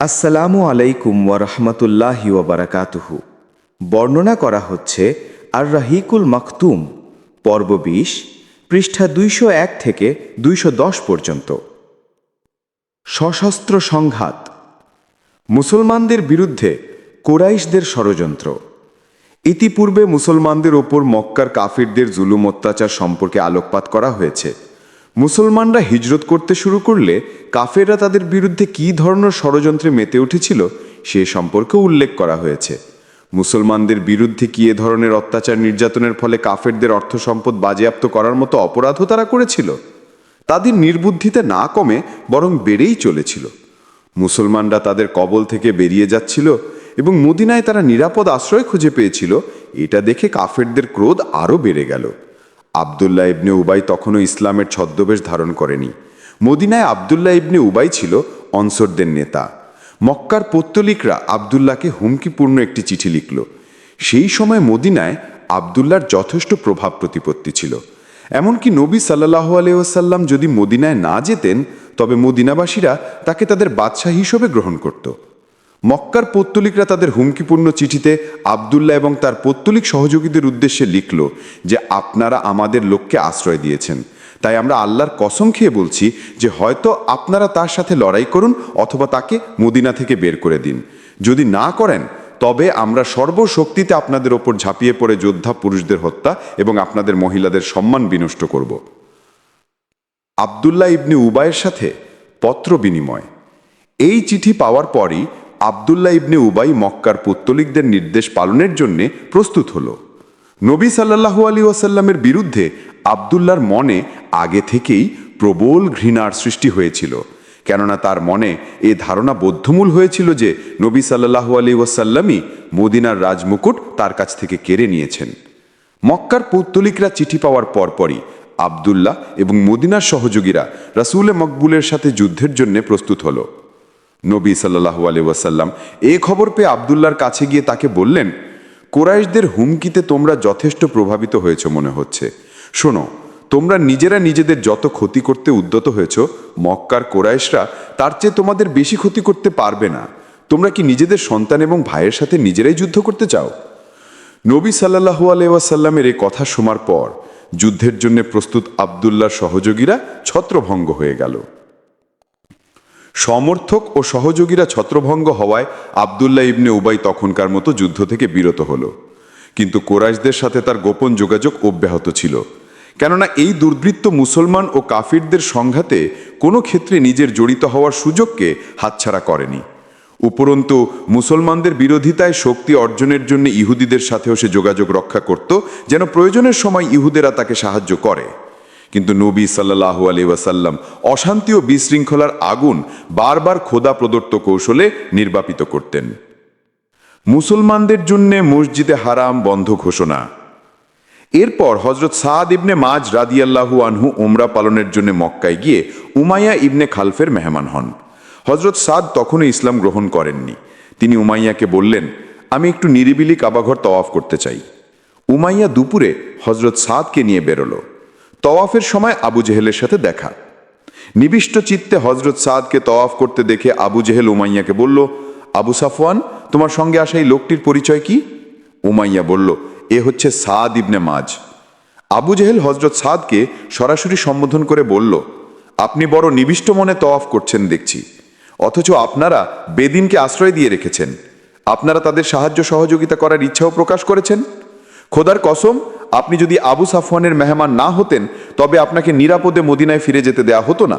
আসসালামু আলাইকুম ওরহমতুল্লাহি ওবরাকাতুহু বর্ণনা করা হচ্ছে আর রাহিকুল মাকতুম পর্ব বিশ, পৃষ্ঠা দুইশো এক থেকে দুইশো দশ পর্যন্ত। সশস্ত্র সংঘাত। মুসলমানদের বিরুদ্ধে কোরাইশদের ষড়যন্ত্র। ইতিপূর্বে মুসলমানদের ওপর মক্কার কাফিরদের জুলুম অত্যাচার সম্পর্কে আলোকপাত করা হয়েছে। মুসলমানরা হিজরত করতে শুরু করলে কাফেররা তাদের বিরুদ্ধে কী ধরনের ষড়যন্ত্রে মেতে উঠেছিল সে সম্পর্কে উল্লেখ করা হয়েছে। মুসলমানদের বিরুদ্ধে কি এ ধরনের অত্যাচার নির্যাতনের ফলে কাফেরদের অর্থ সম্পদ বাজেয়াপ্ত করার মতো অপরাধও তারা করেছিল? তাদের নির্বুদ্ধিতে না কমে বরং বেড়েই চলেছিল। মুসলমানরা তাদের কবল থেকে বেরিয়ে যাচ্ছিল এবং মদিনায় তারা নিরাপদ আশ্রয় খুঁজে পেয়েছিল। এটা দেখে কাফেরদের ক্রোধ আরও বেড়ে গেল। আবদুল্লাহ ইবনে উবাই তখনও ইসলামের ছদ্মবেশ ধারণ করেনি। মদিনায় আবদুল্লাহ ইবনে উবাই ছিল অনসরদের নেতা। মক্কার পত্তলিকরা আবদুল্লাহকে হুমকিপূর্ণ একটি চিঠি লিখল। সেই সময় মদিনায় আবদুল্লার যথেষ্ট প্রভাব প্রতিপত্তি ছিল। এমনকি নবী সাল্লাহ আলিয়াল্লাম যদি মদিনায় না যেতেন, তবে মদিনাবাসীরা তাকে তাদের বাদশাহ হিসেবে গ্রহণ করত। মক্কার পত্তলিকরা তাদের হুমকিপূর্ণ চিঠিতে আবদুল্লাহ এবং তার পত্তলিক সহযোগীদের উদ্দেশ্যে লিখল যে আপনারা আমাদের লোককে আশ্রয় দিয়েছেন। তাই আমরা আল্লাহর কসম খেয়ে বলছি যে হয়তো আপনারা তার সাথে লড়াই করুন অথবা তাকে মদিনা থেকে বের করে দিন। যদি না করেন, তবে আমরা সর্বশক্তিতে আপনাদের ওপর ঝাঁপিয়ে পড়ে যোদ্ধা পুরুষদের হত্যা এবং আপনাদের মহিলাদের সম্মান বিনষ্ট করব। আবদুল্লাহ ইবনি উবায়ের সাথে পত্র বিনিময়। এই চিঠি পাওয়ার পরই আবদুল্লাহ ইবনে উবাই মক্কার পুত্তলিকদের নির্দেশ পালনের জন্যে প্রস্তুত হল। নবী সাল্লাহু আলী ওয়াসাল্লামের বিরুদ্ধে আবদুল্লার মনে আগে থেকেই প্রবল ঘৃণার সৃষ্টি হয়েছিল, কেননা তার মনে এ ধারণা বদ্ধমূল হয়েছিল যে নবী সাল্লাহু আলী ওয়াসাল্লামই মদিনার রাজমুকুট তার কাছ থেকে কেড়ে নিয়েছেন। মক্কার পৌত্তলিকরা চিঠি পাওয়ার পরপরই আবদুল্লাহ এবং মদিনার সহযোগীরা রাসুলে মকবুলের সাথে যুদ্ধের জন্য প্রস্তুত হলো। নবী সাল্লাহু আলি ওয়াসাল্লাম, এ খবর পেয়ে আবদুল্লার কাছে গিয়ে তাকে বললেন, কোরাইশদের হুমকিতে তোমরা যথেষ্ট প্রভাবিত হয়েছ মনে হচ্ছে। শোনো, তোমরা নিজেরা নিজেদের যত ক্ষতি করতে উদ্যত হয়েছ, মক্কার কোরাইশরা তার চেয়ে তোমাদের বেশি ক্ষতি করতে পারবে না। তোমরা কি নিজেদের সন্তান এবং ভাইয়ের সাথে নিজেরাই যুদ্ধ করতে চাও? নবী সাল্লাহু আলাইসাল্লামের এ কথা শোনার পর, যুদ্ধের জন্য প্রস্তুত আবদুল্লার সহযোগীরা ছত্রভঙ্গ হয়ে গেল। সমর্থক ও সহযোগীরা ছত্রভঙ্গ হওয়ায় আবদুল্লাহ ইবনে উবাই তখনকার মতো যুদ্ধ থেকে বিরত হল। কিন্তু কোরাইশদের সাথে তার গোপন যোগাযোগ অব্যাহত ছিল। কেননা এই দুর্বৃত্ত মুসলমান ও কাফিরদের সংঘাতে কোনো ক্ষেত্রে নিজের জড়িত হওয়ার সুযোগকে হাতছাড়া করেনি। উপরন্তু, মুসলমানদের বিরোধিতায় শক্তি অর্জনের জন্য ইহুদিদের সাথেও সে যোগাযোগ রক্ষা করত, যেন প্রয়োজনের সময় ইহুদেরা তাকে সাহায্য করে। কিন্তু নবী সাল্লাহু আলি ওয়াসাল্লাম অশান্তি ও বিশৃঙ্খলার আগুন বারবার খোদা প্রদত্ত কৌশলে নির্বাপিত করতেন। মুসলমানদের জন্য মসজিদে হারাম বন্ধ ঘোষণা। এরপর হজরত সাদ ইবনে মাজ রাদিয়াল্লাহু আনহু ওমরা পালনের জন্য মক্কায় গিয়ে উমাইয়া ইবনে খালফের মেহমান হন। হজরত সাদ তখনও ইসলাম গ্রহণ করেননি। তিনি উমাইয়াকে বললেন, আমি একটু নিরিবিলি কাবাঘর তওয়াফ করতে চাই। উমাইয়া দুপুরে হজরত সাদকে নিয়ে বেরোলো। তওয়াফের সময় আবু জেহেলের সাথে দেখা। নিবিষ্ট চিত্তে হজরত সাদকে তওয়াফ করতে দেখে আবু জেহেল উমাইয়াকে বলল, আবু সাফওয়ান, তোমার সঙ্গে আসা এই লোকটির পরিচয় কি? উমাইয়া বলল, এ হচ্ছে সাদ ইবনে মাজ। আবু জেহেল হজরত সাদকে সরাসরি সম্বোধন করে বলল, আপনি বড় নিবিষ্ট মনে তওয়াফ করছেন দেখছি। অথচ আপনারা বেদিনকে আশ্রয় দিয়ে রেখেছেন। আপনারা তাদের সাহায্য সহযোগিতা করার ইচ্ছাও প্রকাশ করেছের খোদার কসম, আপনি যদি আবু সাফওয়ানের মেহমান না হতেন, তবে আপনাকে নিরাপদে মদিনায় ফিরে যেতে দেয়া হতো না।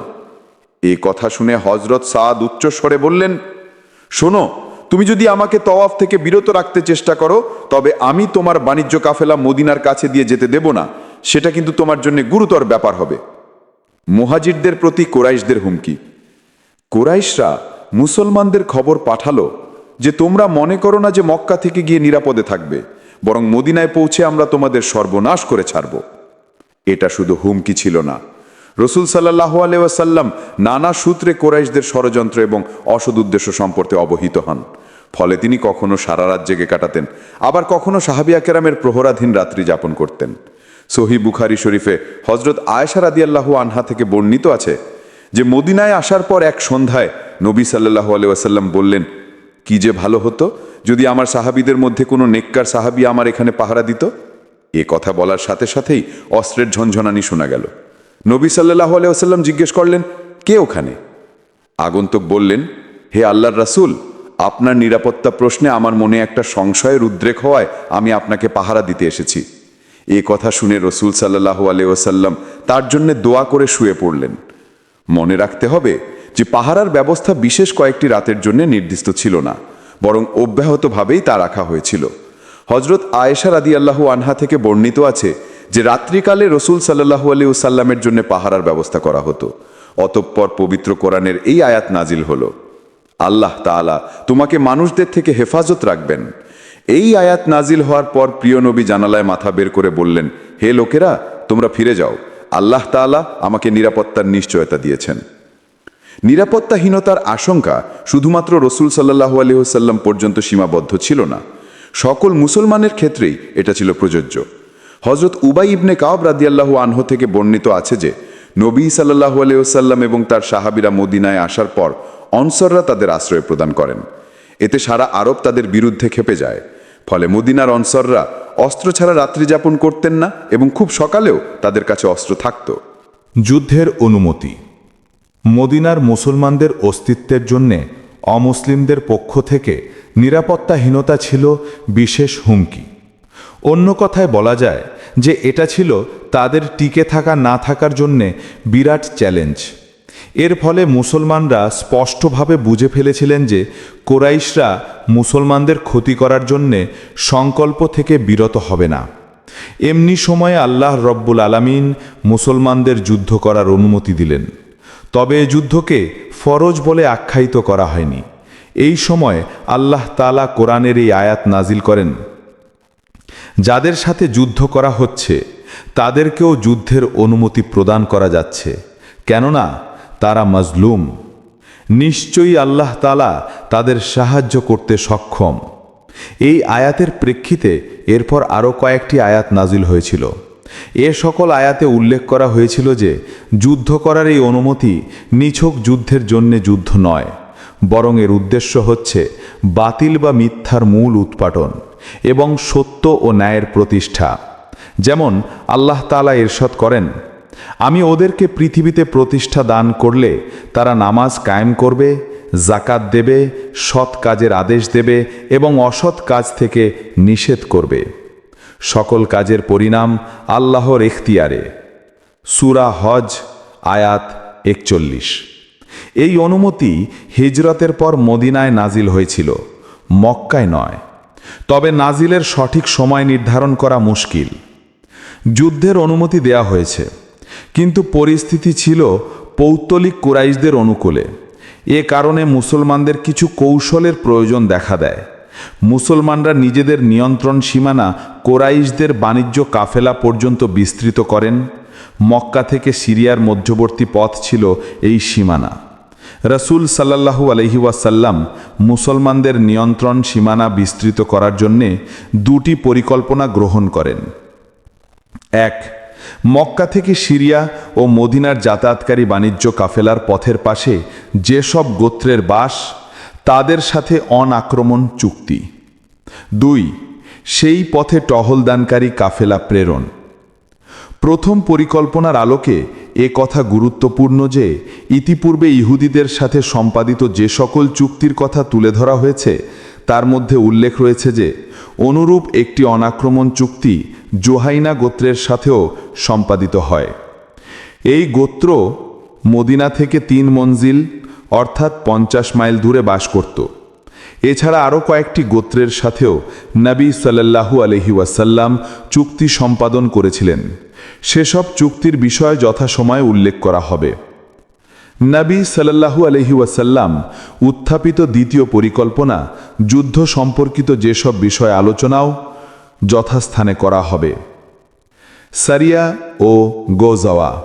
এই কথা শুনে হজরত সাদ উচ্চস্বরে বললেন, শোনো, তুমি যদি আমাকে তওয়াফ থেকে বিরত রাখতে চেষ্টা করো, তবে আমি তোমার বাণিজ্য কাফেলা মদিনার কাছে দিয়ে যেতে দেব না। সেটা কিন্তু তোমার জন্য গুরুতর ব্যাপার হবে। মুহাজিরদের প্রতি কোরাইশদের হুমকি। কোরাইশরা মুসলমানদের খবর পাঠালো যে তোমরা মনে করো না যে মক্কা থেকে গিয়ে নিরাপদে থাকবে। বরং মদিনায় পৌঁছে আমরা তোমাদের সর্বনাশ করে ছাড়ব। এটা শুধু হুমকি ছিল না। রসুল সাল্লাহ আলাইসাল্লাম নানা সূত্রে কোরাইশদের ষড়যন্ত্র এবং অসদ উদ্দেশ্য সম্পর্কে অবহিত হন। ফলে তিনি কখনো সারা রাত জেগে কাটাতেন, আবার কখনো সাহাবিয়া কেরামের প্রহরাধীন রাত্রি যাপন করতেন। সহি বুখারি শরীফে হজরত আয়েশা রাদিয়াল্লাহু আনহা থেকে বর্ণিত আছে যে, মদিনায় আসার পর এক সন্ধ্যায় নবী সাল্লাহ আসাল্লাম বললেন কি যে ভালো হতো যদি আমার সাহাবিদের মধ্যে কোনো নেককার সাহাবি আমার এখানে পাহারা দিত? এ কথা বলার সাথে সাথেই অস্ত্রের ঝনঝনানি শোনা গেল। নবী সাল্লাহ আসাল্লাম জিজ্ঞেস করলেন, কে ওখানে? আগন্তুক বললেন, হে আল্লাহর রাসূল, আপনার নিরাপত্তা প্রশ্নে আমার মনে একটা সংশয়ের উদ্রেক হওয়ায় আমি আপনাকে পাহারা দিতে এসেছি। এ কথা শুনে রসুল সাল্লাহু আলিয়াসাল্লাম তার জন্য দোয়া করে শুয়ে পড়লেন। মনে রাখতে হবে যে পাহারার ব্যবস্থা বিশেষ কয়েকটি রাতের জন্য নির্দিষ্ট ছিল না, বরং অব্যাহতভাবেই তা রাখা হয়েছিল। হজরত আয়েশা রাদি আল্লাহু আনহা থেকে বর্ণিত আছে যে, রাত্রিকালে রসুল সাল্লাহু আলী সাল্লামের জন্য পাহারার ব্যবস্থা করা হতো। অতঃপর পবিত্র কোরআনের এই আয়াত নাজিল হলো। আল্লাহ তাআলা তোমাকে মানুষদের থেকে হেফাজত রাখবেন। এই আয়াত নাজিল হওয়ার পর প্রিয় নবী জানালায় মাথা বের করে বললেন, হে লোকেরা, তোমরা ফিরে যাও। আল্লাহ তাআলা আমাকে নিরাপত্তার নিশ্চয়তা দিয়েছেন। নিরাপত্তাহীনতার আশঙ্কা শুধুমাত্র রসুল সাল্লাহু আলহিহসাল্লাম পর্যন্ত সীমাবদ্ধ ছিল না। সকল মুসলমানের ক্ষেত্রেই এটা ছিল প্রযোজ্য। হজরত উবাই ইবনে কাব রাদিয়াল্লাহু আনহ থেকে বর্ণিত আছে যে, নবী সাল্লাহু আলহিহসাল্লাম এবং তার সাহাবিরা মদিনায় আসার পর অনসররা তাদের আশ্রয় প্রদান করেন। এতে সারা আরব তাদের বিরুদ্ধে খেপে যায়। ফলে মদিনার অনসররা অস্ত্র ছাড়া রাত্রি যাপন করতেন না এবং খুব সকালেও তাদের কাছে অস্ত্র থাকত। যুদ্ধের অনুমতি মদিনার মুসলমানদের অস্তিত্বের জন্যে অমুসলিমদের পক্ষ থেকে নিরাপত্তাহীনতা ছিল বিশেষ হুমকি। অন্য কথায় বলা যায় যে এটা ছিল তাদের টিকে থাকা না থাকার জন্যে বিরাট চ্যালেঞ্জ। এর ফলে মুসলমানরা স্পষ্টভাবে বুঝে ফেলেছিলেন যে কোরাইশরা মুসলমানদের ক্ষতি করার জন্যে সংকল্প থেকে বিরত হবে না। এমনি সময়ে আল্লাহ রব্বুল আলামিন মুসলমানদের যুদ্ধ করার অনুমতি দিলেন। তবে এ যুদ্ধকে ফরজ বলে আখ্যায়িত করা হয়নি। এই সময় আল্লাহ তালা কোরআনের এই আয়াত নাজিল করেন, যাদের সাথে যুদ্ধ করা হচ্ছে, তাদেরকেও যুদ্ধের অনুমতি প্রদান করা যাচ্ছে। কেননা, তারা মজলুম। নিশ্চয়ই আল্লাহ তালা তাদের সাহায্য করতে সক্ষম। এই আয়াতের প্রেক্ষিতে এরপর আরও কয়েকটি আয়াত নাজিল হয়েছিল। এ সকল আয়াতে উল্লেখ করা হয়েছিল যে, যুদ্ধ করার এই অনুমতি নিছক যুদ্ধের জন্যে যুদ্ধ নয়, বরং এর উদ্দেশ্য হচ্ছে বাতিল বা মিথ্যার মূল উৎপাটন এবং সত্য ও ন্যায়ের প্রতিষ্ঠা। যেমন, আল্লাহ তালা এরশদ করেন, আমি ওদেরকে পৃথিবীতে প্রতিষ্ঠা দান করলে তারা নামাজ কায়েম করবে জাকাত দেবে, সৎ কাজের আদেশ দেবে এবং অসৎ কাজ থেকে নিষেধ করবে। সকল কাজের পরিণাম আল্লাহর এখতিয়ারে। সুরা হজ, আয়াত একচল্লিশ। এই অনুমতি হিজরতের পর মদিনায় নাজিল হয়েছিল, মক্কায় নয়। তবে নাজিলের সঠিক সময় নির্ধারণ করা মুশকিল। যুদ্ধের অনুমতি দেয়া হয়েছে, কিন্তু পরিস্থিতি ছিল পৌত্তলিক কুরাইশদের অনুকূলে। এ কারণে মুসলমানদের কিছু কৌশলের প্রয়োজন দেখা দেয়। মুসলমানরা নিজেদের নিয়ন্ত্রণ সীমানা কোরাইশদের বাণিজ্য কাফেলা পর্যন্ত বিস্তৃত করেন। মক্কা থেকে সিরিয়ার মধ্যবর্তী পথ ছিল এই সীমানা। রসুল সাল্লাহু আলহিউসাল্লাম মুসলমানদের নিয়ন্ত্রণ সীমানা বিস্তৃত করার জন্যে দুটি পরিকল্পনা গ্রহণ করেন। এক, মক্কা থেকে সিরিয়া ও মদিনার যাতায়াতকারী বাণিজ্য কাফেলার পথের পাশে যেসব গোত্রের বাস তাদের সাথে অনাক্রমণ চুক্তি। দুই, সেই পথে টহলদানকারী কাফেলা প্রেরণ। প্রথম পরিকল্পনার আলোকে এ কথা গুরুত্বপূর্ণ যে, ইতিপূর্বে ইহুদিদের সাথে সম্পাদিত যে সকল চুক্তির কথা তুলে ধরা হয়েছে, তার মধ্যে উল্লেখ রয়েছে যে, অনুরূপ একটি অনাক্রমণ চুক্তি জোহাইনা গোত্রের সাথেও সম্পাদিত হয়। এই গোত্র মদিনা থেকে তিন মঞ্জিল অর্থাৎ পঞ্চাশ মাইল দূরে বাস করত। এছাড়া আরও কয়েকটি গোত্রের সাথেও নবী সাল্লাহু আলহি ওয়াসাল্লাম চুক্তি সম্পাদন করেছিলেন। সেসব চুক্তির বিষয় যথাসময়ে উল্লেখ করা হবে। নবী সাল্লাহু আলহি ওয়াসাল্লাম উত্থাপিত দ্বিতীয় পরিকল্পনা যুদ্ধ সম্পর্কিত যেসব বিষয় আলোচনাও যথাস্থানে করা হবে। সারিয়া ও গোজাওয়া।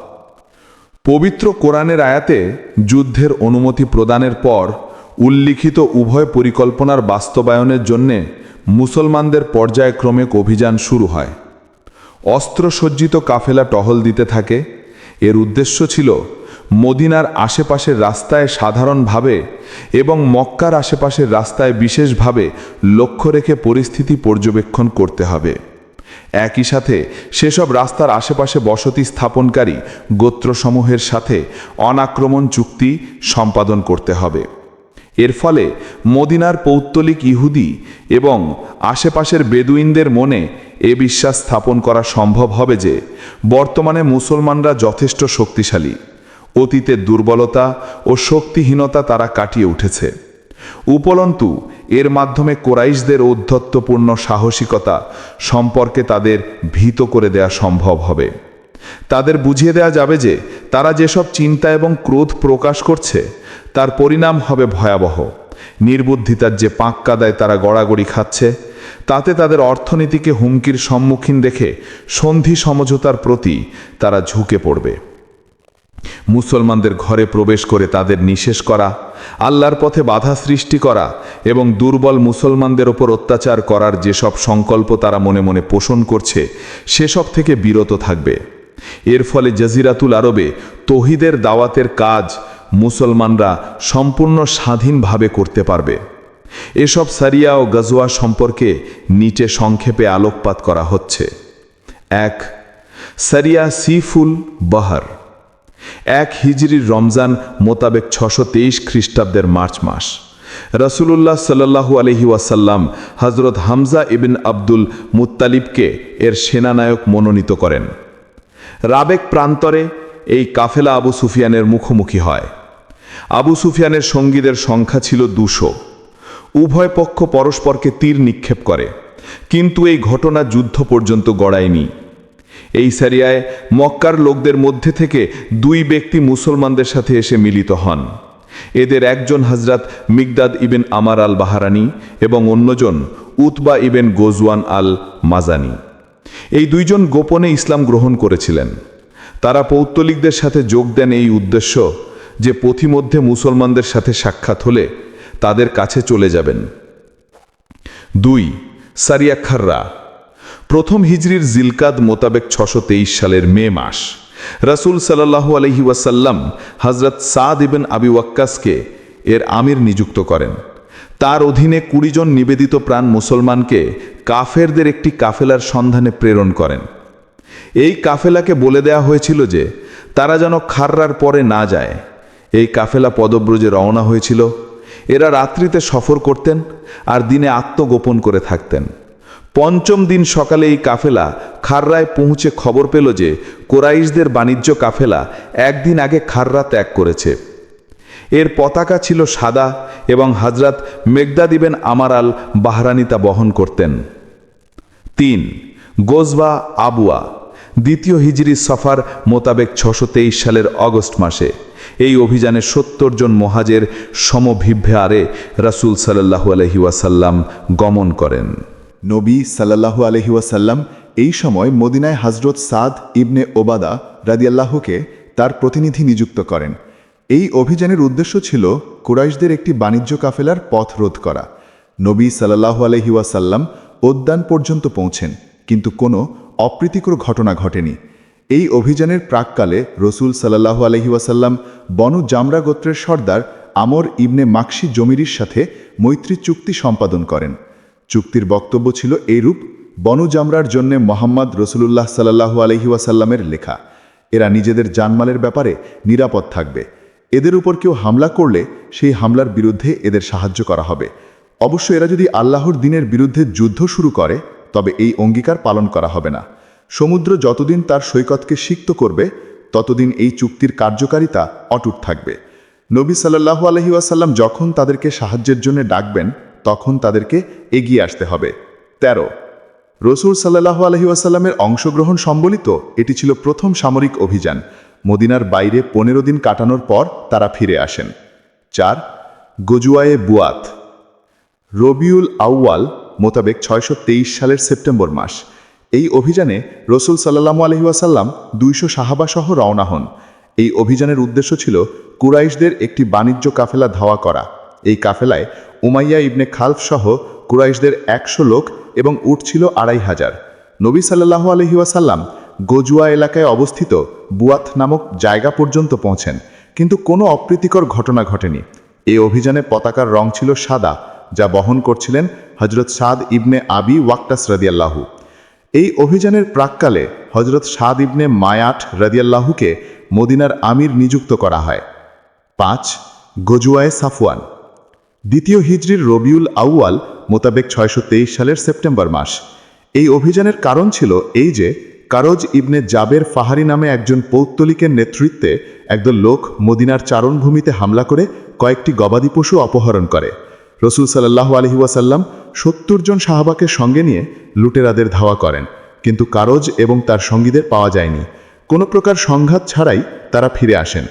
পবিত্র কোরআনের আয়াতে যুদ্ধের অনুমতি প্রদানের পর উল্লিখিত উভয় পরিকল্পনার বাস্তবায়নের জন্যে মুসলমানদের পর্যায়ক্রমিক অভিযান শুরু হয়। অস্ত্রসজ্জিত কাফেলা টহল দিতে থাকে। এর উদ্দেশ্য ছিল মদিনার আশেপাশের রাস্তায় সাধারণভাবে এবং মক্কার আশেপাশের রাস্তায় বিশেষভাবে লক্ষ্য রেখে পরিস্থিতি পর্যবেক্ষণ করতে হবে। একই সাথে সেসব রাস্তার আশেপাশে বসতি স্থাপনকারী গোত্রসমূহের সাথে অনাক্রমণ চুক্তি সম্পাদন করতে হবে। এর ফলে মদিনার পৌত্তলিক ইহুদি এবং আশেপাশের বেদুইনদের মনে এ বিশ্বাস স্থাপন করা সম্ভব হবে যে বর্তমানে মুসলমানরা যথেষ্ট শক্তিশালী। অতীতের দুর্বলতা ও শক্তিহীনতা তারা কাটিয়ে উঠেছে। উপরন্তু এর মাধ্যমে কোরাইশদের ঔদ্ধত্যপূর্ণ সাহসিকতা সম্পর্কে তাদের ভীত করে দেয়া সম্ভব হবে। তাদের বুঝিয়ে দেওয়া যাবে যে, তারা যেসব চিন্তা এবং ক্রোধ প্রকাশ করছে, তার পরিণাম হবে ভয়াবহ। নির্বুদ্ধিতার যে পাঁক কাদায় তারা গড়াগড়ি খাচ্ছে, তাতে তাদের অর্থনীতিকে হুমকির সম্মুখীন দেখে সন্ধি সমঝোতার প্রতি তারা ঝুঁকে পড়বে। মুসলমানদের ঘরে প্রবেশ করে তাদের নিশেষ করা, আল্লাহর পথে বাধা সৃষ্টি করা এবং দুর্বল মুসলমানদের ওপর অত্যাচার করার যেসব সংকল্প তারা মনে মনে পোষণ করছে, সেসব থেকে বিরত থাকবে। এর ফলে জাজিরাতুল আরবে তহিদের দাওয়াতের কাজ মুসলমানরা সম্পূর্ণ স্বাধীনভাবে করতে পারবে। এসব সারিয়া ও গজওয়া সম্পর্কে নিচে সংক্ষেপে আলোকপাত করা হচ্ছে। এক, সারিয়া সিফুল বাহার। এক হিজরির রমজান মোতাবেক ছশো তেইশ খ্রিস্টাব্দের মার্চ মাস। রসুলুল্লাহ সাল্লাহু আলহি ওয়াসাল্লাম হজরত হামজা ইবিন আব্দুল মুত্তালিবকে এর সেনানায়ক মনোনীত করেন। রাবেক প্রান্তরে এই কাফেলা আবু সুফিয়ানের মুখোমুখি হয়। আবু সুফিয়ানের সঙ্গীদের সংখ্যা ছিল দুশো। উভয় পক্ষ পরস্পরকে তীর নিক্ষেপ করে। কিন্তু এই ঘটনা যুদ্ধ পর্যন্ত গড়ায়নি। এই সারিয়ায় মক্কার লোকদের মধ্যে থেকে দুই ব্যক্তি মুসলমানদের সাথে এসে মিলিত হন। এদের একজন হজরত মিগদাদ ইবেন আমার আল বাহারানি এবং অন্যজন উতবা ইবেন গোজওয়ান আল মাজানি এই দুইজন গোপনে ইসলাম গ্রহণ করেছিলেন। তারা পৌত্তলিকদের সাথে যোগ দেন এই উদ্দেশ্য যে পথিমধ্যে মুসলমানদের সাথে সাক্ষাৎ হলে তাদের কাছে চলে যাবেন। দুই, সারিয়া খাররা। প্রথম হিজরির জিলকাদ মোতাবেক ছশো সালের মে মাস। রাসুল সাল্লাহু আলহি ওয়াসাল্লাম হজরত সাদ ইবেন আবি ওয়াক্কাসকে এর আমির নিযুক্ত করেন। তার অধীনে কুড়ি জন নিবেদিত প্রাণ মুসলমানকে কাফেরদের একটি কাফেলার সন্ধানে প্রেরণ করেন। এই কাফেলাকে বলে দেয়া হয়েছিল যে, তারা যেন খাররার পরে না যায়। এই কাফেলা পদব্রজে রওনা হয়েছিল। এরা রাত্রিতে সফর করতেন আর দিনে আত্মগোপন করে থাকতেন। পঞ্চম দিন সকালে এই কাফেলা খাররায় পৌঁছে খবর পেল যে কোরাইশদের বাণিজ্য কাফেলা একদিন আগে খাররা ত্যাগ করেছে। এর পতাকা ছিল সাদা এবং হাজরাত মেঘদা দিবেন আমার আল বাহরানি তা বহন করতেন। তিন, গোজবা আবুয়া, দ্বিতীয় হিজরি সফার মোতাবেক ছশো সালের অগস্ট মাসে। এই অভিযানে সত্তর জন মহাজের সমভিভ্যে আরে রাসুল সাল্লাহু আলহি ওয়াসাল্লাম গমন করেন। নবী সাল্লাল্লাহু আলহি ওয়াসাল্লাম এই সময় মদিনায় হজরত সাদ ইবনে ওবাদা রাদিয়াল্লাহকে তার প্রতিনিধি নিযুক্ত করেন। এই অভিযানের উদ্দেশ্য ছিল কুরাইশদের একটি বাণিজ্য কাফেলার পথ রোধ করা। নবী সাল্লাল্লাহু আলহি ওয়াসাল্লাম উদ্যান পর্যন্ত পৌঁছেন, কিন্তু কোনো অপ্রীতিকর ঘটনা ঘটেনি। এই অভিযানের প্রাককালে রসুল সাল্লাহু আলহি ওয়াসাল্লাম বনু জামরা গোত্রের সর্দার আমর ইবনে মাকসি জমিরির সাথে মৈত্রী চুক্তি সম্পাদন করেন। চুক্তির বক্তব্য ছিল এইরূপ, বনু জামরার জন্য মোহাম্মদ রসুলুল্লাহ সাল্লাহু আলহি ওয়াসাল্লামের লেখা। এরা নিজেদের জানমালের ব্যাপারে নিরাপদ থাকবে। এদের উপর কেউ হামলা করলে সেই হামলার বিরুদ্ধে এদের সাহায্য করা হবে। অবশ্য এরা যদি আল্লাহর দিনের বিরুদ্ধে যুদ্ধ শুরু করে, তবে এই অঙ্গীকার পালন করা হবে না। সমুদ্র যতদিন তার সৈকতকে সিক্ত করবে, ততদিন এই চুক্তির কার্যকারিতা অটুট থাকবে। নবী সাল্লাহু আলহি ওয়াসাল্লাম যখন তাদেরকে সাহায্যের জন্য ডাকবেন তখন তাদেরকে এগিয়ে আসতে হবে। ১৩ রসুল সাল্লাহ আলহি ওয়াসাল্লামের অংশগ্রহণ সম্বলিত এটি ছিল প্রথম সামরিক অভিযান। মদিনার বাইরে পনেরো দিন কাটানোর পর তারা ফিরে আসেন। চার। গজুয়ায়ে বুয়াত। রবিউল আউয়াল মোতাবেক ছয়শো তেইশ সালের সেপ্টেম্বর মাস। এই অভিযানে রসুল সাল্লামু আলহিউসাল্লাম দুইশো সাহাবাসহ রওনা হন। এই অভিযানের উদ্দেশ্য ছিল কুরাইশদের একটি বাণিজ্য কাফেলা ধাওয়া করা। এই কাফেলায় উমাইয়া ইবনে খালফ সহ কুরাইশদের একশো লোক এবং উট ছিল আড়াই হাজার। নবী সাল্লাহু আলহিউসাল্লাম গজুয়া এলাকায় অবস্থিত বুয়াত নামক জায়গা পর্যন্ত পৌঁছেন, কিন্তু কোনো অপ্রীতিকর ঘটনা ঘটেনি। এই অভিযানে পতাকার রং ছিল সাদা, যা বহন করছিলেন হজরত সাদ ইবনে আবি ওয়াক্টাস রাদিয়াল্লাহু। এই অভিযানের প্রাককালে হজরত সাদ ইবনে মায়াট রাদিয়াল্লাহুকে মদিনার আমির নিযুক্ত করা হয়। পাঁচ, গজুয়ায়ে সাফওয়ান। দ্বিতীয় হিজরির রবিউল আউয়াল মোতাবেক ছয়শো তেইশ সালের সেপ্টেম্বর মাস। এই অভিযানের কারণ ছিল এই যে, কারজ ইবনে জাবের ফাহারি নামে একজন পৌত্তলিকের নেতৃত্বে একদল লোক মদিনার চারণভূমিতে হামলা করে কয়েকটি গবাদি পশু অপহরণ করে। রসুল সাল্লাহ আলহি ওয়াসাল্লাম সত্তর জন সাহাবাকে সঙ্গে নিয়ে লুটেরাদের ধাওয়া করেন, কিন্তু কারজ এবং তার সঙ্গীদের পাওয়া যায়নি। কোনো প্রকার সংঘাত ছাড়াই তারা ফিরে আসেন।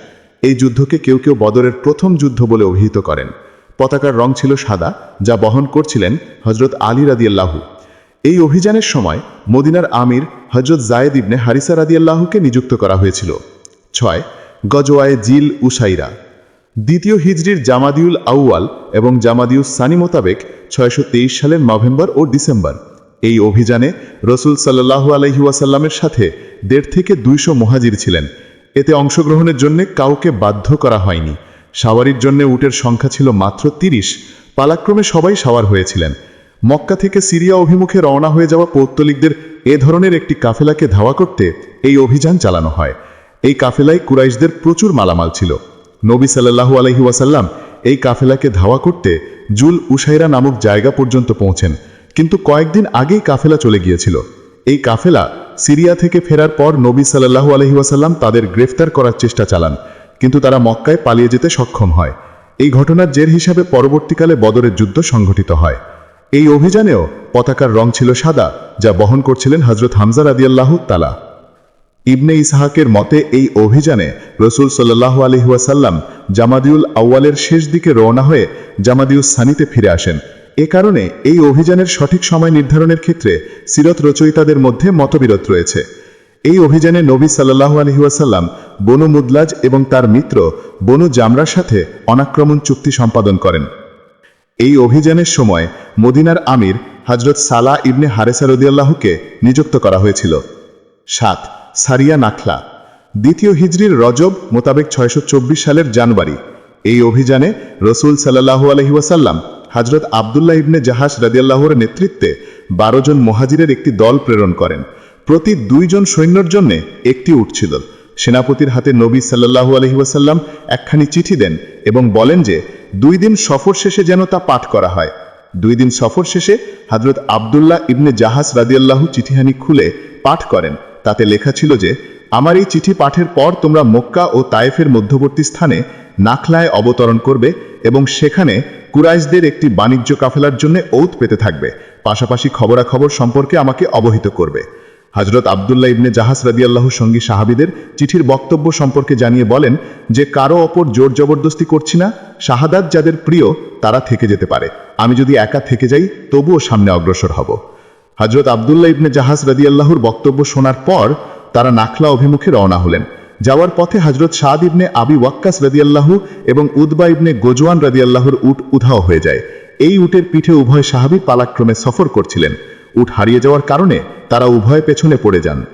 এই যুদ্ধকে কেউ কেউ বদরের প্রথম যুদ্ধ বলে অভিহিত করেন। পতাকার রং ছিল সাদা, যা বহন করছিলেন হজরত আলী রাদিয়াল্লাহু। এই অভিযানের সময় মদিনার আমির হজরত জায়েদ ইবনে হারিসা রাদিয়াল্লাহুকে নিযুক্ত করা হয়েছিল। ছয়, গজওয়ায় জিল উসাইরা। দ্বিতীয় হিজরির জামাদিউল আউয়াল এবং জামাদিউল সানি মোতাবেক ছয়শো তেইশ সালের নভেম্বর ও ডিসেম্বর। এই অভিযানে রসুল সাল্লাহু আলহি ওয়াসাল্লামের সাথে দেড় থেকে দুইশো মহাজির ছিলেন। এতে অংশগ্রহণের জন্য কাউকে বাধ্য করা হয়নি। সাওয়ারির জন্য উটের সংখ্যা ছিল মাত্র তিরিশ। পালাক্রমে সবাই সাওয়ার হয়েছিলেন। মক্কা থেকে সিরিয়া অভিমুখে রওনা হয়ে যাওয়া পৌত্তলিকদের এ ধরনের একটি কাফেলাকে ধাওয়া করতে এই অভিযান চালানো হয়। এই কাফেলায় কুরাইশদের প্রচুর মালামাল ছিল। নবী সাল্লাহু আলহি ওয়াসাল্লাম এই কাফেলাকে ধাওয়া করতে জুল উসাইরা নামক জায়গা পর্যন্ত পৌঁছেন। কিন্তু কয়েকদিন আগেই কাফেলা চলে গিয়েছিল। এই কাফেলা সিরিয়া থেকে ফেরার পর নবী সাল্লাহু আলহি ওয়াসাল্লাম তাদের গ্রেফতার করার চেষ্টা চালান। কিন্তু তারা মক্কায় পালিয়ে যেতে সক্ষম হয়। এই ঘটনার জের হিসাবে পরবর্তীকালে বদরের যুদ্ধ সংঘটিত হয়। এই অভিযানেও পতাকার রং ছিল সাদা, যা বহন করছিলেন হজরত হামজা রাদিয়াল্লাহ তালা ইবনে ইসাহাকের মতে এই অভিযানে রসুল সাল্লাহ আলহিহাসাল্লাম জামাদিউল আউয়ালের শেষ দিকে রওনা হয়ে জামাদিউল সানিতে ফিরে আসেন। এ কারণে এই অভিযানের সঠিক সময় নির্ধারণের ক্ষেত্রে সিরত রচয়িতাদের মধ্যে মতবিরোধ রয়েছে। এই অভিযানে নবী সাল্লাহ আলহিহাসাল্লাম বনু মুদলাজ এবং তার মিত্র বনু জামরার সাথে অনাক্রমণ চুক্তি সম্পাদন করেন। এই অভিযানের সময় মদিনার আমির হজরত সালা ইবনে হারেসা রদিয়াল্লাহকে নিযুক্ত করা হয়েছিল। সাত, সারিয়া নাখলা। দ্বিতীয় হিজরির রজব মোতাবেক ছয়শো চব্বিশ সালের জানুয়ারি। এই অভিযানে রসুল সাল্লাহু আলহিউসাল্লাম হজরত আবদুল্লাহ ইবনে জাহাজ রাদিয়াল্লাহর নেতৃত্বে বারো জন মহাজিরের একটি দল প্রেরণ করেন। প্রতি দুইজন সৈন্যর জন্য একটি উঠছিল। সেনাপতির হাতে নবী সাল্লাহু আলহিউসাল্লাম একখানি চিঠি দেন এবং বলেন যে, দুই দিন সফর শেষে যেন তা পাঠ করা হয়। দুই দিন সফর শেষে হজরত আবদুল্লাহ ইবনে জাহাজ রাদিয়াল্লাহু চিঠিহানি খুলে পাঠ করেন। তাতে লেখা ছিল যে, আমার এই চিঠি পাঠের পর তোমরা মক্কা ও তায়েফের মধ্যবর্তী স্থানে নাখলায় অবতরণ করবে এবং সেখানে কুরাইশদের একটি বাণিজ্য কাফেলার জন্য ঔত পেতে থাকবে। পাশাপাশি খবরাখবর সম্পর্কে আমাকে অবহিত করবে। হজরত আবদুল্লাহ ইবনে জাহাজ রাদিয়াল্লাহুর সঙ্গী সাহাবিদের চিঠির বক্তব্য সম্পর্কে জানিয়ে বলেন যে, কারও অপর জোর জবরদস্তি করছি না, শাহাদাত যাদের প্রিয়, তারা থেকে যেতে পারে। আমি যদি একা থেকে যাই, তবুও সামনে অগ্রসর হব। হজরত আবদুল্লাহ ইবনে জাহাজ রাদিয়াল্লাহুর বক্তব্য শোনার পর তারা নাখলা অভিমুখে রওনা হলেন। যাওয়ার পথে হজরত শাদ ইবনে আবি ওয়াক্কাস রাদিয়াল্লাহু এবং উদবা ইবনে গোজওয়ান রাদিয়াল্লাহুর উট উধাও হয়ে যায়। এই উটের পিঠে উভয় সাহাবি পালাক্রমে সফর করছিলেন। উট হারিয়ে যাওয়ার কারণে তারা উভয় পেছনে পড়ে যান।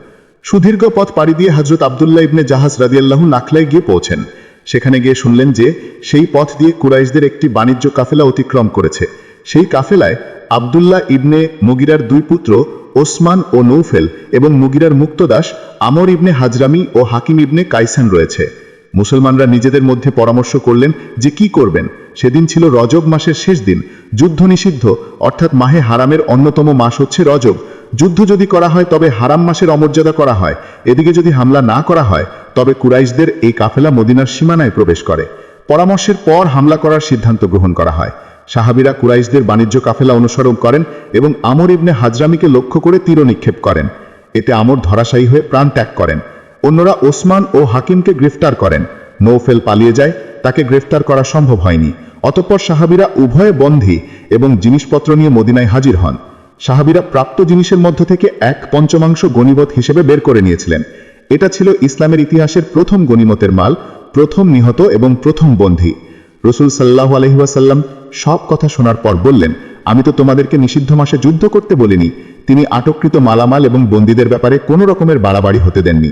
সুদীর্ঘ পথ পাড়ি দিয়ে হজরত আবদুল্লাহ ইবনে জাহাজ রাদিয়াল্লাহু নাখলায় গিয়ে পৌঁছেন। সেখানে গিয়ে শুনলেন যে সেই পথ দিয়ে কুরাইশদের একটি বাণিজ্য কাফেলা অতিক্রম করেছে। সেই কাফেলায় আবদুল্লাহ ইবনে মুগিরার দুই পুত্র ওসমান ও নৌফেল এবং মুগিরার মুক্তদাস আমর ইবনে হাজরামি ও হাকিম ইবনে কাইসান রয়েছে। মুসলমানরা নিজেদের মধ্যে পরামর্শ করলেন যে কি করবেন? সেদিন ছিল রজব মাসের শেষ দিন, যুদ্ধ নিষিদ্ধ, অর্থাৎ মাহে হারামের অন্যতম মাস হচ্ছে রজব। যুদ্ধ যদি করা হয়, তবে হারাম মাসের অমর্যাদা করা হয়। এদিকে যদি হামলা না করা হয়, তবে কুরাইশদের এই কাফেলা মদিনার সীমানায় প্রবেশ করে। পরামর্শের পর হামলা করার সিদ্ধান্ত গ্রহণ করা হয়। সাহাবিরা কুরাইশদের বাণিজ্য কাফেলা অনুসরণ করেন এবং আমর ইবনে হাজরামিকে লক্ষ্য করে তীর নিক্ষেপ করেন। এতে আমর ধরাশায়ী হয়ে প্রাণ ত্যাগ করেন। অন্যরা ওসমান ও হাকিমকে গ্রেফতার করেন। নৌফেল পালিয়ে যায় তাকে গ্রেফতার করা সম্ভব হয়নি। অতঃপর সাহাবিরা উভয়ে বন্ধী এবং জিনিসপত্র নিয়ে মদিনায় হাজির হন। সাহাবিরা প্রাপ্ত জিনিসের মধ্য থেকে এক পঞ্চমাংশ গণিমত হিসেবে বের করে নিয়েছিলেন। এটা ছিল ইসলামের ইতিহাসের প্রথম গণিমতের মাল, প্রথম নিহত এবং প্রথম বন্ধী রসুল সাল্লাহ আলহিহাসাল্লাম সব কথা শোনার পর বললেন, আমি তো তোমাদেরকে নিষিদ্ধ মাসে যুদ্ধ করতে বলিনি। তিনি আটককৃত মালামাল এবং বন্দীদের ব্যাপারে কোনো রকমের বাড়াবাড়ি হতে দেননি।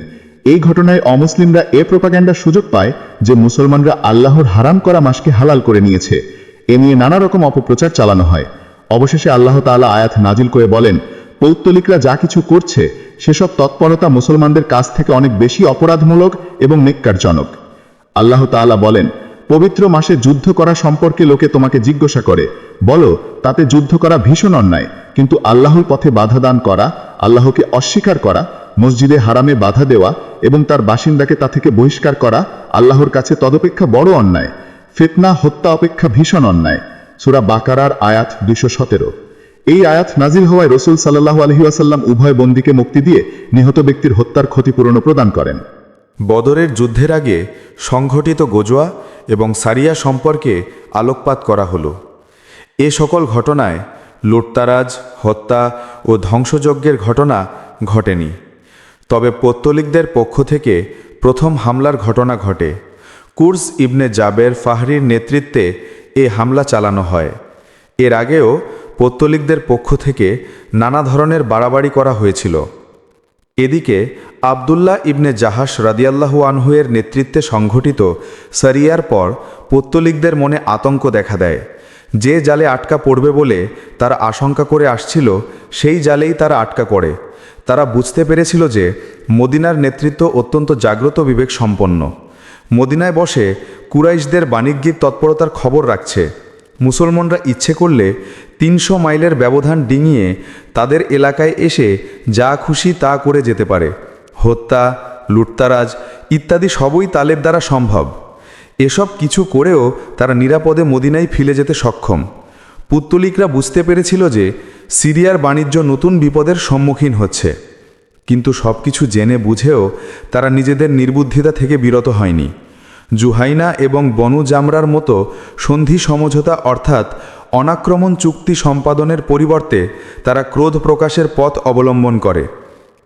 এই ঘটনায় অমুসলিমরা এ প্রোপাগ্যান্ডার সুযোগ পায় যে মুসলমানরা আল্লাহর হারাম করা মাসকে হালাল করে নিয়েছে। এ নিয়ে নানা রকম অপপ্রচার চালানো হয়। অবশেষে আল্লাহ তাআলা আয়াত নাজিল করে বলেন, পৌত্তলিকরা যা কিছু করছে, সেসব তৎপরতা মুসলমানদের কাছ থেকে অনেক বেশি অপরাধমূলক এবং নেককারজনক। আল্লাহ তাআলা বলেন, পবিত্র মাসে যুদ্ধ করা সম্পর্কে লোকে তোমাকে জিজ্ঞাসা করে। বলো, তাতে যুদ্ধ করা ভীষণ অন্যায়, কিন্তু আল্লাহর পথে বাধা দান করা, আল্লাহকে অস্বীকার করা মসজিদে হারামে বাধা দেওয়া এবং তার বাসিন্দাকে তা থেকে বহিষ্কার করা আল্লাহর কাছে তদপেক্ষা বড় অন্যায়। ফেতনা, হত্যা অপেক্ষা ভীষণ অন্যায়। সুরা বাকারার আয়াত দুইশো সতেরো। এই আয়াত নাজিল হওয়ায় রসুল সাল্লাহ আলহিউসাল্লাম উভয় বন্দীকে মুক্তি দিয়ে নিহত ব্যক্তির হত্যার ক্ষতিপূরণও প্রদান করেন। বদরের যুদ্ধের আগে সংঘটিত গোজোয়া এবং সারিয়া সম্পর্কে আলোকপাত করা হলো। এ সকল ঘটনায় লুটতারাজ, হত্যা ও ধ্বংসযজ্ঞের ঘটনা ঘটেনি। তবে পত্তলিকদের পক্ষ থেকে প্রথম হামলার ঘটনা ঘটে। কুর্স ইবনে জাবের ফাহরির নেতৃত্বে এ হামলা চালানো হয়। এর আগেও পত্তলিকদের পক্ষ থেকে নানা ধরনের বাড়াবাড়ি করা হয়েছিল। এদিকে আবদুল্লাহ ইবনে জাহাস রাদিয়াল্লাহু আনহুয়ের নেতৃত্বে সংঘটিত সারিয়ার পর পত্তলিকদের মনে আতঙ্ক দেখা দেয়। যে জালে আটকা পড়বে বলে তারা আশঙ্কা করে আসছিল, সেই জালেই তারা আটকা পড়ে। তারা বুঝতে পেরেছিল যে মদিনার নেতৃত্ব অত্যন্ত জাগ্রত বিবেক সম্পন্ন। মদিনায় বসে কুরাইশদের বাণিজ্যিক তৎপরতার খবর রাখছে। মুসলমানরা ইচ্ছে করলে তিনশো মাইলের ব্যবধান ডিঙিয়ে তাদের এলাকায় এসে যা খুশি তা করে যেতে পারে। হত্যা, লুটতারাজ ইত্যাদি সবই তালের দ্বারা সম্ভব। এসব কিছু করেও তারা নিরাপদে মদিনায় ফিরে যেতে সক্ষম। পুত্তলিকরা বুঝতে পেরেছিল যে সিরিয়ার বাণিজ্য নতুন বিপদের সম্মুখীন হচ্ছে। কিন্তু সব কিছু জেনে বুঝেও তারা নিজেদের নির্বুদ্ধিতা থেকে বিরত হয়নি। জুহাইনা এবং বনু জামরার মতো সন্ধি সমঝোতা অর্থাৎ অনাক্রমণ চুক্তি সম্পাদনের পরিবর্তে তারা ক্রোধ প্রকাশের পথ অবলম্বন করে।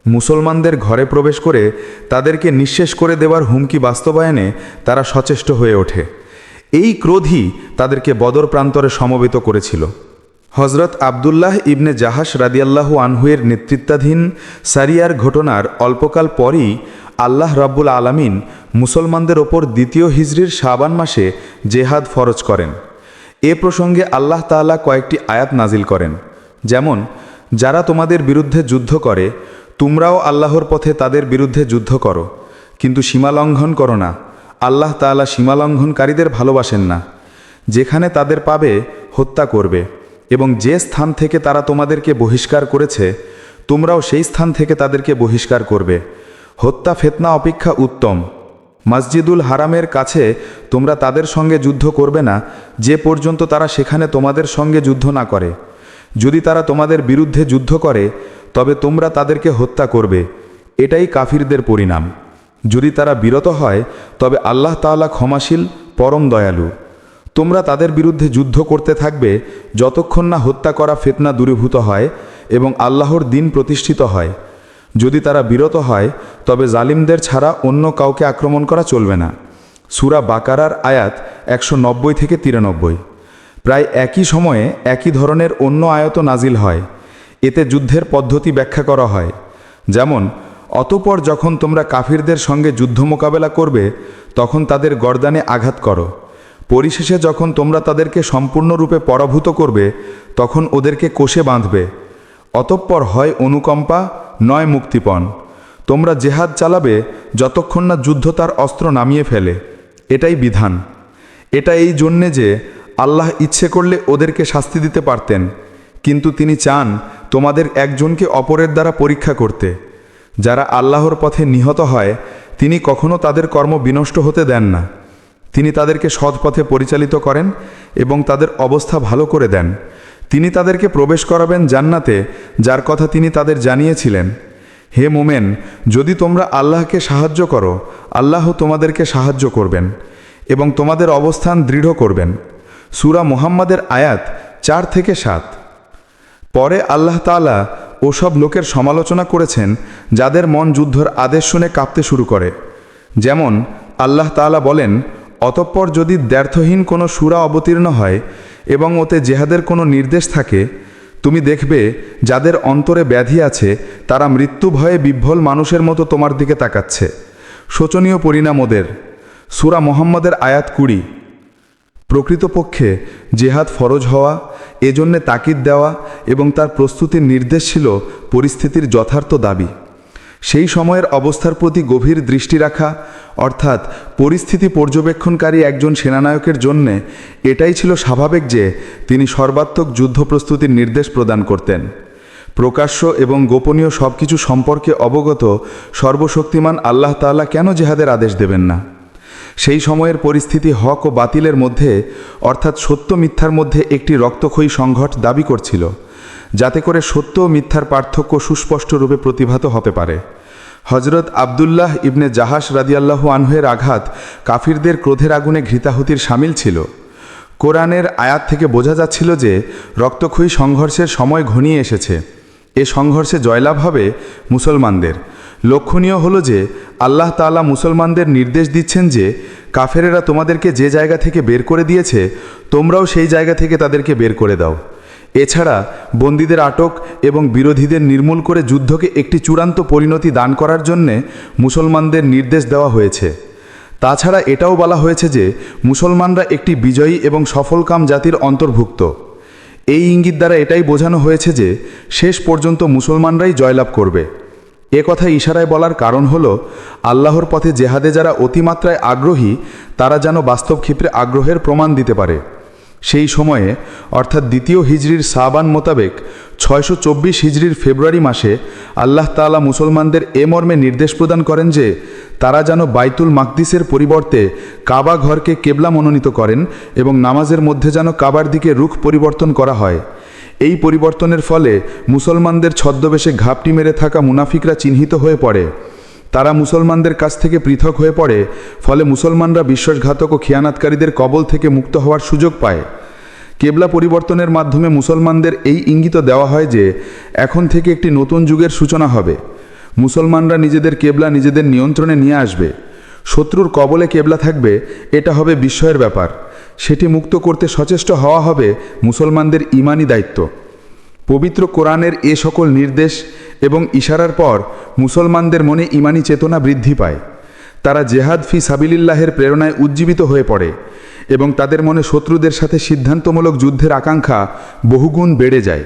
মুসলমানদের ঘরে প্রবেশ করে তাদেরকে নিঃশেষ করে দেওয়ার হুমকি বাস্তবায়নে তারা সচেষ্ট হয়ে ওঠে। এই ক্রোধই তাদেরকে বদর প্রান্তরে সমবেত করেছিল। হজরত আবদুল্লাহ ইবনে জাহাস রাদিয়াল্লাহু আনহুয়ের নেতৃত্বাধীন সারিয়ার ঘটনার অল্পকাল পরই আল্লাহ রাব্বুল আলামিন মুসলমানদের ওপর দ্বিতীয় হিজরির শাবান মাসে জেহাদ ফরজ করেন। এ প্রসঙ্গে আল্লাহ তাআলা কয়েকটি আয়াত নাজিল করেন। যেমন, যারা তোমাদের বিরুদ্ধে যুদ্ধ করে, তোমরাও আল্লাহর পথে তাদের বিরুদ্ধে যুদ্ধ করো, কিন্তু সীমা লঙ্ঘন করো না। আল্লাহ তাআলা সীমালঙ্ঘনকারীদের ভালোবাসেন না, যেখানে তাদের পাবে হত্যা করবে, এবং যে স্থান থেকে তারা তোমাদেরকে বহিষ্কার করেছে, তোমরাও সেই স্থান থেকে তাদেরকে বহিষ্কার করবে। হত্যা ফেতনা অপেক্ষা উত্তম। মসজিদুল হারামের কাছে তোমরা তাদের সঙ্গে যুদ্ধ করবে না, যে পর্যন্ত তারা সেখানে তোমাদের সঙ্গে যুদ্ধ না করে। যদি তারা তোমাদের বিরুদ্ধে যুদ্ধ করে, তবে তোমরা তাদেরকে হত্যা করবে। এটাই কাফিরদের পরিণাম। যদি তারা বিরত হয়, তবে আল্লাহ তাআলা ক্ষমাশীল, পরম দয়ালু। তোমরা তাদের বিরুদ্ধে যুদ্ধ করতে থাকবে, যতক্ষণ না হত্যা করা ফেতনা দূরীভূত হয় এবং আল্লাহর দিন প্রতিষ্ঠিত হয়। যদি তারা বিরত হয়, তবে জালিমদের ছাড়া অন্য কাউকে আক্রমণ করা চলবে না। সুরা বাকারার আয়াত একশো নব্বই থেকে তিরানব্বই। প্রায় একই সময়ে একই ধরনের অন্য আয়ত নাজিল হয়। এতে যুদ্ধের পদ্ধতি ব্যাখ্যা করা হয়। যেমন অতপর যখন তোমরা কাফিরদের সঙ্গে যুদ্ধ মোকাবেলা করবে, তখন তাদের গর্দানে আঘাত করো। পরিশেষে যখন তোমরা তাদেরকে সম্পূর্ণরূপে পরাভূত করবে, তখন ওদেরকে কোষে বাঁধবে। অতঃপর হয় অনুকম্পা, নয় মুক্তিপণ। তোমরা জেহাদ চালাবে যতক্ষণ না যুদ্ধ তার অস্ত্র নামিয়ে ফেলে। এটাই বিধান। এটা এই জন্যে যে আল্লাহ ইচ্ছে করলে ওদেরকে শাস্তি দিতে পারতেন, কিন্তু তিনি চান তোমাদের একজনকে অপরের দ্বারা পরীক্ষা করতে। যারা আল্লাহর পথে নিহত হয়, তিনি কখনো তাদের কর্ম বিনষ্ট হতে দেন না। তিনি তাদেরকে সৎ পথে পরিচালিত করেন এবং তাদের অবস্থা ভালো করে দেন। তিনি তাদেরকে প্রবেশ করাবেন জান্নাতে, যার কথা তিনি তাদের জানিয়েছিলেন। হে মোমেন, যদি তোমরা আল্লাহকে সাহায্য করো, আল্লাহ তোমাদেরকে সাহায্য করবেন এবং তোমাদের অবস্থান দৃঢ় করবেন। সুরা মুহাম্মাদের আয়াত চার থেকে সাত। পরে আল্লাহ তাআলা ওসব লোকের সমালোচনা করেছেন, যাদের মন যুদ্ধর আদেশ শুনে কাঁপতে শুরু করে। যেমন, আল্লাহ তাআলা বলেন, অতঃপর যদি দ্ব্যর্থহীন কোনো সুরা অবতীর্ণ হয় এবং ওতে জেহাদের কোনো নির্দেশ থাকে, তুমি দেখবে যাদের অন্তরে ব্যাধি আছে, তারা মৃত্যু ভয়ে বিভ্বল মানুষের মতো তোমার দিকে তাকাচ্ছে। শোচনীয় পরিণাম ওদের। সুরা মোহাম্মদের আয়াত কুড়ি। প্রকৃতপক্ষে জেহাদ ফরজ হওয়া এজন্যে তাকিদ দেওয়া এবং তার প্রস্তুতির নির্দেশ ছিল পরিস্থিতির যথার্থ দাবি। সেই সময়ের অবস্থার প্রতি গভীর দৃষ্টি রাখা, অর্থাৎ পরিস্থিতি পর্যবেক্ষণকারী একজন সেনানায়কের জন্যে এটাই ছিল স্বাভাবিক যে তিনি সর্বাত্মক যুদ্ধ প্রস্তুতির নির্দেশ প্রদান করতেন। প্রকাশ্য এবং গোপনীয় সব কিছু সম্পর্কে অবগত সর্বশক্তিমান আল্লাহ তাআলা কেন জেহাদের আদেশ দেবেন না? সেই সময়ের পরিস্থিতি হক ও বাতিলের মধ্যে, অর্থাৎ সত্য মিথ্যার মধ্যে একটি রক্তক্ষয়ী সংঘট দাবি করছিল, যাতে করে সত্য ও মিথ্যার পার্থক্য সুস্পষ্ট রূপে প্রতিভাত হতে পারে। হজরত আবদুল্লাহ ইবনে জাহাস রাদিয়াল্লাহু আনহের আঘাত কাফিরদের ক্রোধের আগুনে ঘৃতাহুতির সামিল ছিল। কোরআনের আয়াত থেকে বোঝা যাচ্ছিল যে, রক্তক্ষয়ী সংঘর্ষের সময় ঘনিয়ে এসেছে। এ সংঘর্ষে জয়লাভ হবে মুসলমানদের। লক্ষণীয় হলো যে, আল্লাহ তাআলা মুসলমানদের নির্দেশ দিচ্ছেন যে, কাফেরেরা তোমাদেরকে যে জায়গা থেকে বের করে দিয়েছে, তোমরাও সেই জায়গা থেকে তাদেরকে বের করে দাও। এছাড়া, বন্দীদের আটক এবং বিরোধীদের নির্মূল করে যুদ্ধকে একটি চূড়ান্ত পরিণতি দান করার জন্যে মুসলমানদের নির্দেশ দেওয়া হয়েছে। তাছাড়া এটাও বলা হয়েছে যে, মুসলমানরা একটি বিজয়ী এবং সফলকাম জাতির অন্তর্ভুক্ত। এই ইঙ্গিত দ্বারা এটাই বোঝানো হয়েছে যে, শেষ পর্যন্ত মুসলমানরাই জয়লাভ করবে। এ কথা ইশারায় বলার কারণ হল, আল্লাহর পথে জেহাদে যারা অতিমাত্রায় আগ্রহী, তারা যেন বাস্তব ক্ষেত্রে আগ্রহের প্রমাণ দিতে পারে। সেই সময়ে, অর্থাৎ দ্বিতীয় হিজরির সাবান মোতাবেক ছয়শো চব্বিশ হিজরির ফেব্রুয়ারি মাসে আল্লাহ তাআলা মুসলমানদের এ মর্মে নির্দেশ প্রদান করেন যে, তারা যেন বাইতুল মাকদিসের পরিবর্তে কাবা ঘরকে কেবলা মনোনীত করেন এবং নামাজের মধ্যে যেন কাবার দিকে রুখ পরিবর্তন করা হয়। এই পরিবর্তনের ফলে মুসলমানদের ছদ্মবেশে ঘাপটি মেরে থাকা মুনাফিকরা চিহ্নিত হয়ে পড়ে। তারা মুসলমানদের কাছ থেকে পৃথক হয়ে পড়ে, ফলে মুসলমানরা বিশ্বাসঘাতক ও খেয়ানাতকারীদের কবল থেকে মুক্ত হওয়ার সুযোগ পায়। কেবলা পরিবর্তনের মাধ্যমে মুসলমানদের এই ইঙ্গিত দেওয়া হয় যে, এখন থেকে একটি নতুন যুগের সূচনা হবে। মুসলমানরা নিজেদের কেবলা নিজেদের নিয়ন্ত্রণে নিয়ে আসবে। শত্রুর কবলে কেবলা থাকবে, এটা হবে বিস্ময়ের ব্যাপার। সেটি মুক্ত করতে সচেষ্ট হওয়া হবে মুসলমানদের ইমানি দায়িত্ব। পবিত্র কোরআনের এ সকল নির্দেশ এবং ইশারার পর মুসলমানদের মনে ইমানি চেতনা বৃদ্ধি পায়। তারা জেহাদ ফি সাবিলিল্লাহের প্রেরণায় উজ্জীবিত হয়ে পড়ে এবং তাদের মনে শত্রুদের সাথে সিদ্ধান্তমূলক যুদ্ধের আকাঙ্ক্ষা বহুগুণ বেড়ে যায়।